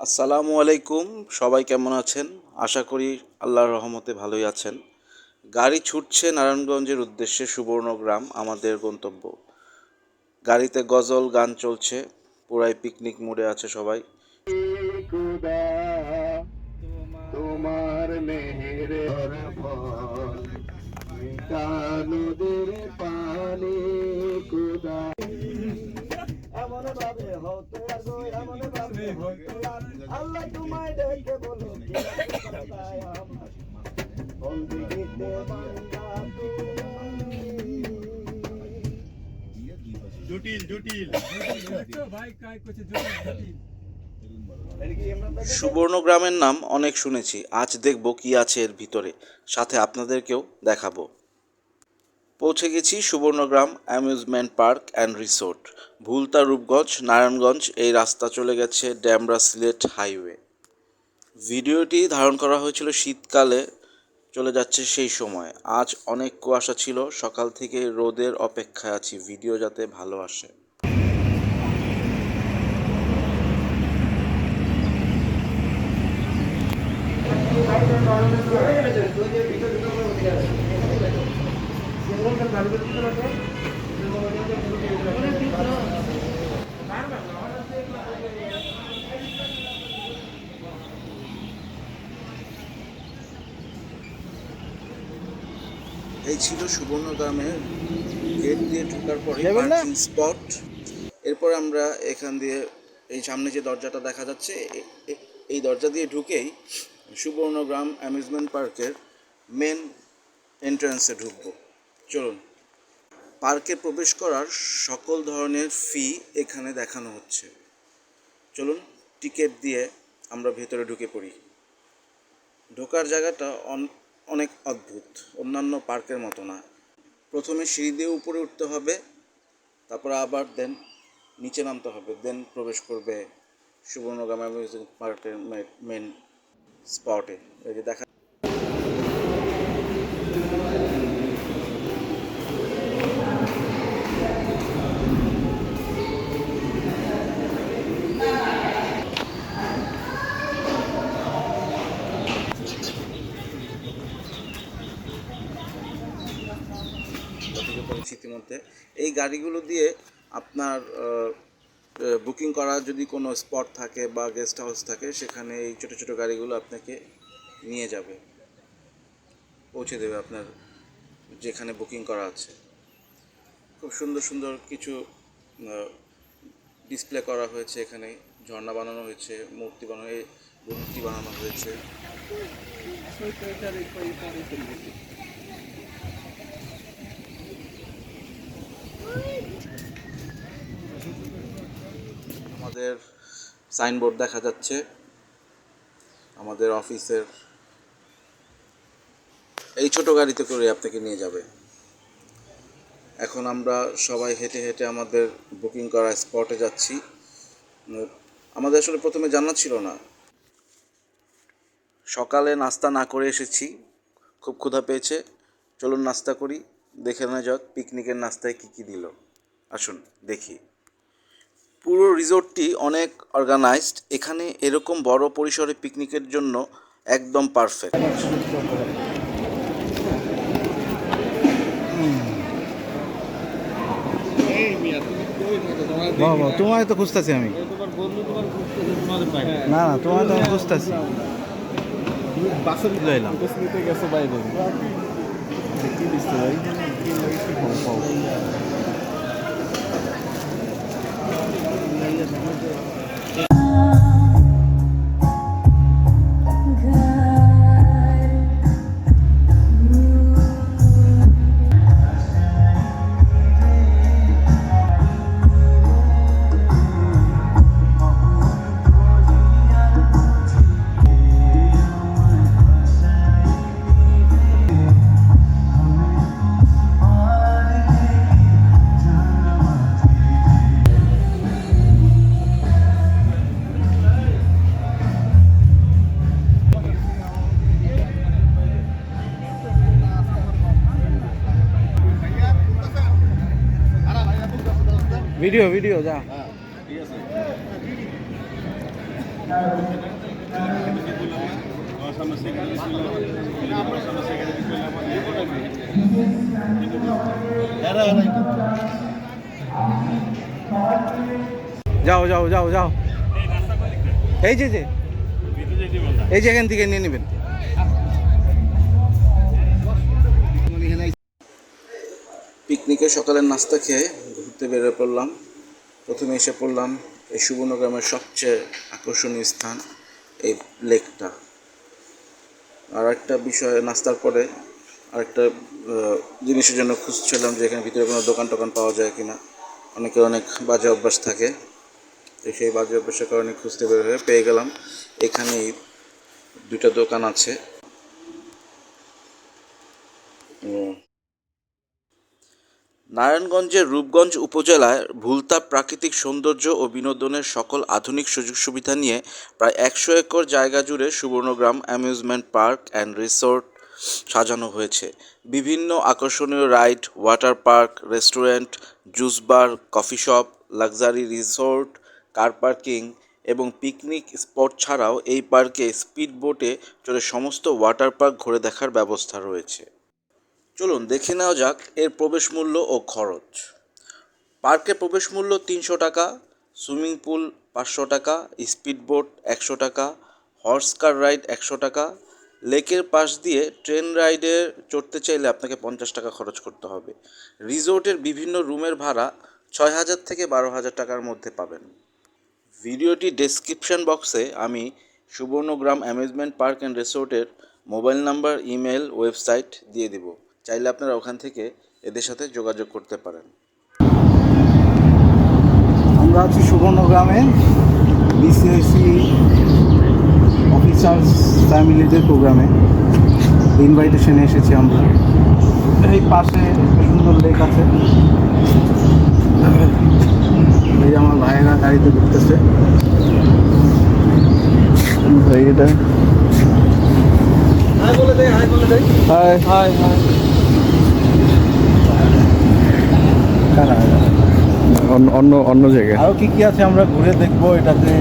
আসসালামু আলাইকুম সবাই কেমন আছেন? আশা করি আল্লাহর রহমতে ভালোই আছেন। গাড়ি ছুটছে নারায়ণগঞ্জের উদ্দেশ্যে সুবর্ণগ্রাম আমাদের গন্তব্য। গাড়িতে গজল গান চলছে পুরাই পিকনিক মোডে আছে সবাই। তোমার মেহের নদীর পানি খুদা এমন ভাবে হতে এমন ভাবে হতে আর আল্লাহ তোমায় ডেকে বলো জটিল জটিল। সুবর্ণগ্রামের নাম অনেক শুনেছি। আজ দেখব কি আছে এর ভিতরে। সাথে আপনাদেরকেও দেখাবো। পৌঁছে গেছি Subarnagram amusement park and resort. Bhulta Rupganj, Narayanganj, এই রাস্তা চলে গেছে ড্যামরা সিলেট হাইওয়ে। ভিডিওটি ধারণ করা হয়েছিল শীতকালে, চলে যাচ্ছে সেই সময়। আজ অনেক কুয়াশা ছিল, সকাল থেকে রোদের অপেক্ষায় আছি, ভিডিও যাতে ভালো আসে। এই ছিল সুবর্ণগ্রামের গেট দিয়ে ঢোকার পরে পার্কিং স্পট এরপর আমরা এখান দিয়ে এই সামনে যে দরজাটা দেখা যাচ্ছে এই দরজা দিয়ে ঢুকেই সুবর্ণগ্রাম অ্যামিউজমেন্ট পার্কের মেন এন্ট্রান্সে ঢুকবো। চলুন। পার্কে প্রবেশ করার সকল ধরনের ফি এখানে দেখানো হচ্ছে। চলুন টিকিট দিয়ে আমরা ভেতরে ঢুকে পড়ি। ঢোকার জায়গাটা অন- অনেক অদ্ভুত। অন্যান্য পার্কের মতো না। প্রথমে সিঁড়ি দিয়ে উপরে উঠতে হবে, তারপরে আবার দেন নিচে নামতে হবে দেন প্রবেশ করবে সুবর্ণগামা মিউজিক পার্কের মেন স্পটে এই যে দেখা যতটুকু ইতিমধ্যে। এই গাড়িগুলো দিয়ে আপনার বুকিং করা যদি কোনো স্পট থাকে বা গেস্ট হাউস থাকে, সেখানে এই ছোটো ছোটো গাড়িগুলো আপনাকে নিয়ে যাবে। পৌঁছে দেবে আপনার যেখানে বুকিং করা আছে। খুব সুন্দর সুন্দর কিছু ডিসপ্লে করা হয়েছে এখানে। ঝর্ণা বানানো হয়েছে, মূর্তি বানানো মূর্তি বানানো হয়েছে। আমাদের সাইনবোর্ড দেখা যাচ্ছে। আমাদের অফিসের এই ছোট গাড়িতে করে আপনাকে নিয়ে যাবে। এখন আমরা সবাই হেঁটে হেঁটে আমাদের বুকিং করা স্পটে যাচ্ছি। আমাদের আসলে প্রথমে জানা ছিল না। সকালে নাস্তা না করে এসেছি। খুব ক্ষুধা পেয়েছে। চলুন নাস্তা করি। দেখে নেওয়া যাক পিকনিকের নাস্তায় কী কী দিল। আসুন, দেখি। পুরো রিসোর্টটি অনেক অর্গানাইজড এখানে এরকম বড় পরিসরে পিকনিকের জন্য একদম পারফেক্ট তোমায় তো খুঁজতেছি আমি। না না, তোমায় তো আমি খুঁজতেছি। বাইরে কি ভিডিও ভিডিও, যা। যাও যাও যাও যাও। এই যে যে। এই যে এখান থেকে নিয়ে নেবেন। পিকনিকে সকালের নাস্তা খেয়ে ঘুরতে বেরিয়ে পড়লাম। প্রথমে এসে পড়লাম এই সুবর্ণগ্রামের সবচেয়ে আকর্ষণীয় স্থান, এই লেকটা। আর একটা বিষয় নাস্তার পরে আরেকটা জিনিসের জন্য খুঁজছিলাম যে এখানে ভিতরে কোনো দোকান টোকান পাওয়া যায় কিনা। অনেকের অনেক বাজে অভ্যাস থাকে, তো সেই বাজে অভ্যাসের কারণে খুঁজতে বের হয়ে পেয়ে গেলাম। এখানেই দুইটা দোকান আছে। নারায়ণগঞ্জের রূপগঞ্জ উপজেলায় ভুলতা প্রাকৃতিক সৌন্দর্য ও বিনোদনের সকল আধুনিক সুযোগ সুবিধা নিয়ে প্রায় একশো একর জায়গা জুড়ে Subarnagram amusement park and resort সাজানো হয়েছে। বিভিন্ন আকর্ষণীয় ride, water park, restaurant, juice bar, coffee shop, luxury resort, car parking এবং পিকনিক স্পট ছাড়াও এই পার্কে স্পিড বোটে চড়ে সমস্ত ওয়াটার পার্ক ঘুরে দেখার ব্যবস্থা রয়েছে। চলুন দেখে নেওয়া যাক এর প্রবেশ মূল্য ও খরচ। পার্কে প্রবেশ মূল্য তিনশো টাকা, সুইমিং পুল পাঁচশো টাকা, স্পিড বোট একশো টাকা, হর্স কার রাইড একশো টাকা, লেকের পাশ দিয়ে ট্রেন রাইডে চড়তে চাইলে আপনাকে পঞ্চাশ টাকা খরচ করতে হবে। রিসোর্টের বিভিন্ন রুমের ভাড়া ছয় হাজার থেকে বারো হাজার টাকার মধ্যে পাবেন। ভিডিওটি ডেসক্রিপশন বক্সে আমি সুবর্ণগ্রাম অ্যামিউজমেন্ট পার্ক অ্যান্ড রিসোর্টের মোবাইল নাম্বার, ইমেল, ওয়েবসাইট দিয়ে দিব। চাইলে আপনারা ওখান থেকে এদের সাথে যোগাযোগ করতে পারেন। আমরা আছি সুবর্ণগ্রামে বিসিএসি অফিসার্স ফ্যামিলিদের প্রোগ্রামে ইনভাইটেশনে এসেছি আমরা। এই পাশে সুন্দর লেক আছে। এই আমার ভাইয়েরা গাড়িতে ঘুরতেছে ভাই এটা। Hi hi hi. অন্য অন্য জায়গায়। আরও কী কী আছে আমরা ঘুরে দেখব এটাতে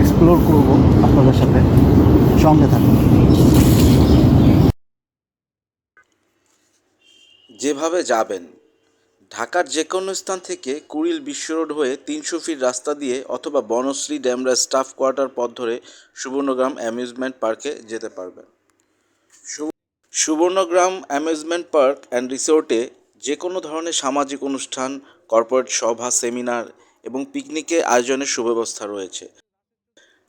এক্সপ্লোর করব আপনাদের সাথে। সঙ্গে থাকুন। যেভাবে যাবেন ঢাকার যে কোনো স্থান থেকে কুড়িল বিশ্ব রোড হয়ে তিনশো ফিট রাস্তা দিয়ে অথবা বনশ্রী ড্যামরা স্টাফ কোয়ার্টার পথ ধরে সুবর্ণগ্রাম অ্যামিউজমেন্ট পার্কে যেতে পারবেন। সুবর্ণগ্রাম অ্যামিউজমেন্ট পার্ক অ্যান্ড রিসোর্টে যে কোনো ধরনের সামাজিক অনুষ্ঠান কর্পোরেট সভা সেমিনার এবং পিকনিকের আয়োজনের সুব্যবস্থা রয়েছে।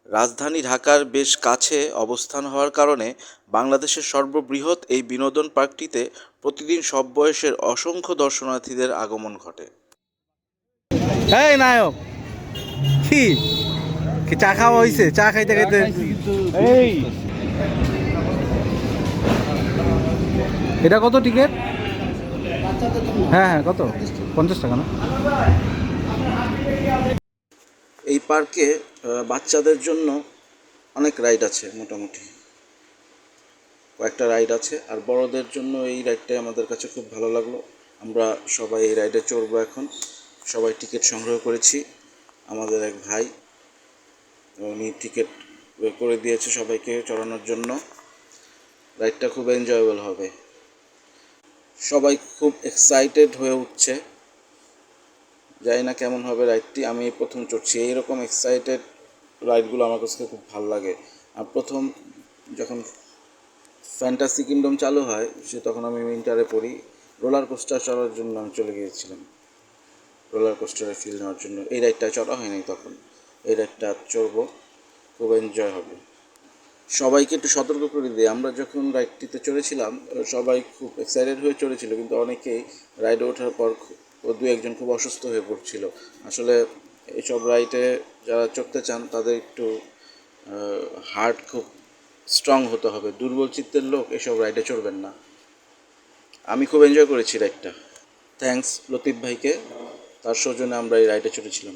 রাজধানী ঢাকার বেশ কাছে অবস্থান হওয়ার কারণে বাংলাদেশের সর্ববৃহৎ এই বিনোদন পার্কটিতে প্রতিদিন সব বয়সের অসংখ্য দর্শনার্থীদের আগমন ঘটে। এই নায়ক! কি? চা খাওয়া হয়েছে চা খাইতে খাইতে? এই! এটা কত টিকিট হ্যাঁ হ্যাঁ কত? পঞ্চাশ টাকা না? এই পার্কে বাচ্চাদের জন্য অনেক রাইড আছে মোটামুটি। কয়েকটা রাইড আছে, আর বড়দের জন্য এই রাইডটাই আমাদের কাছে খুব ভালো লাগল। আমরা সবাই এই রাইডে চড়বো এখন। সবাই টিকিট সংগ্রহ করেছি, আমাদের এক ভাই। উনি টিকিট করে দিয়েছে সবাইকে চড়ানোর জন্য। রাইডটা খুব এনজয়েবল হবে। সবাই খুব এক্সাইটেড হয়ে উঠছে। জানি না কেমন হবে রাইডটি আমি প্রথম চড়ছি। এইরকম এক্সাইটেড রাইডগুলো আমার কাছে খুব ভালো লাগে। আর প্রথম যখন ফ্যান্টাসি কিংডম চালু হয়, সে তখন আমি উইন্টারে পড়ি। রোলার কোস্টার চড়ার জন্য আমি চলে গিয়েছিলাম। রোলার কোস্টারে ফিল নেওয়ার জন্য। এই রাইডটা চড়া হয়নি তখন। এই রাইডটা চড়বো। খুব এনজয় হবে। সবাইকে একটু সতর্ক করে দিই। আমরা যখন রাইডটিতে চড়েছিলাম সবাই খুব এক্সাইটেড হয়ে চড়েছিল, কিন্তু অনেকেই রাইডে ওঠার পর দু একজন খুব অসুস্থ হয়ে পড়ছিল। আসলে এইসব রাইডে যারা চড়তে চান, তাদের একটু হার্ট খুব স্ট্রং হতে হবে। দুর্বল চিত্তের লোক এসব রাইডে চড়বেন না। আমি খুব এনজয় করেছি রাইডটা থ্যাঙ্কস লতিফ ভাইকে। তার সৌজন্যে আমরা এই রাইডে চড়েছিলাম।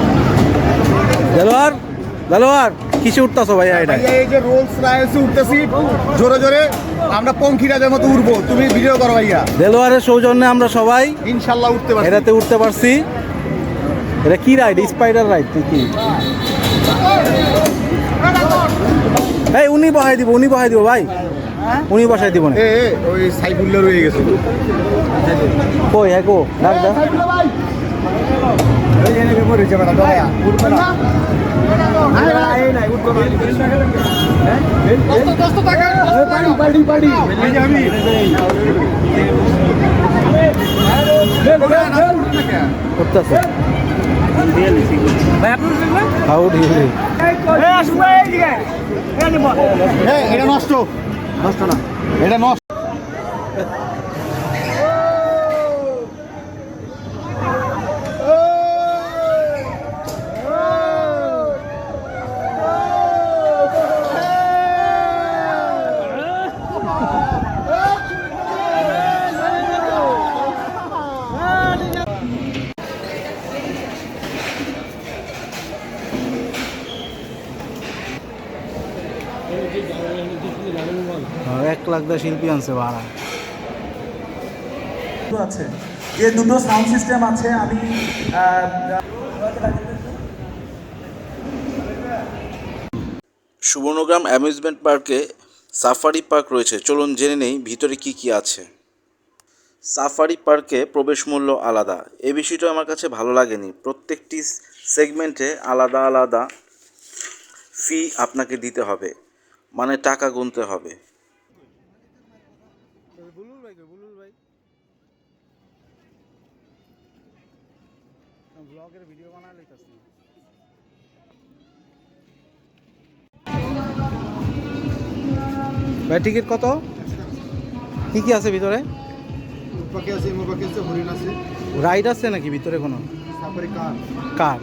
দেলোয়ার দেলোয়ার কিসে উঠতাছো ভাই এটা? এই যে রোলস রাইসে উঠতেছি জোরে জোরে আমরা পঙ্খী রাজার মতো উঠবো তুমি ভিডিও করো ভাইয়া। দেলোয়ারের সৌজন্যে আমরা সবাই ইনশাল্লাহ উঠতে পারছি। এটাতে উঠতে পারছি। এটা কি রাইড স্পাইডার রাইড নাকি এই উনি বহাই দিব উনি বহাই দিব ভাই। উনি বসাই দিব না। ওই রয়ে গেছে। কই হ্যাঁ কো ডাক এটা নষ্ট। নষ্ট না এটা নষ্ট। এক লাখ দা শিল্পী আনছে ভাড়া। আছে। যে দুটো সাউন্ড সিস্টেম আছে আমি সুবর্ণগ্রাম অ্যামিউজমেন্ট পার্কে সাফারি পার্ক রয়েছে। চলুন জেনে নেই ভিতরে কি কি আছে। সাফারি পার্কে প্রবেশ মূল্য আলাদা। এই বিষয়টা আমার কাছে ভালো লাগেনি। প্রত্যেকটি সেগমেন্টে আলাদা আলাদা ফি আপনাকে দিতে হবে। মানে টাকা গুনতে হবে। ব্লগের ভিডিও বানায় লইতাছি। ভাই টিকিট কত? কি কি আছে ভিতরে? পাখি আছে ইমো পাখি আছে হরিণ আছে। রাইড আছে নাকি ভিতরে কোনো? তারপরে কার? কার?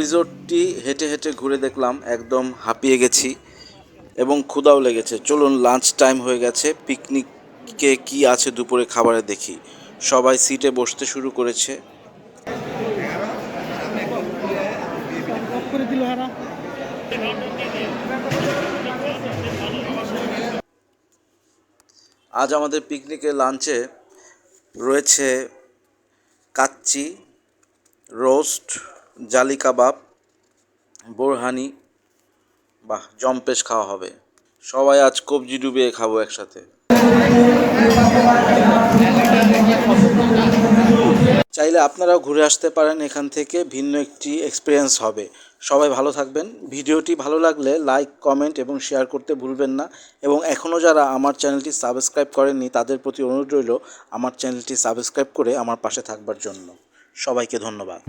রিসোর্টটি হেঁটে হেঁটে ঘুরে দেখলাম, একদম হাঁপিয়ে গেছি এবং ক্ষুদাও লেগেছে। চলুন লাঞ্চ টাইম হয়ে গেছে। পিকনিকে কি আছে দুপুরে খাবারে দেখি। সবাই সিটে বসতে শুরু করেছে। আজ আমাদের পিকনিকের লাঞ্চে রয়েছে কাচ্চি রোস্ট জালি কাবাব, বোরহানি, বাহ জম্পেশ খাওয়া হবে। সবাই আজ কবজি ডুবিয়ে খাব একসাথে। চাইলে আপনারাও ঘুরে আসতে পারেন, এখান থেকে ভিন্ন একটি এক্সপিরিয়েন্স হবে। সবাই ভালো থাকবেন। ভিডিওটি ভালো লাগলে লাইক কমেন্ট এবং শেয়ার করতে ভুলবেন না। এবং এখনও যারা আমার চ্যানেলটি সাবস্ক্রাইব করেননি, তাদের প্রতি অনুরোধ রইল আমার চ্যানেলটি সাবস্ক্রাইব করে আমার পাশে থাকবার জন্য। সবাইকে ধন্যবাদ।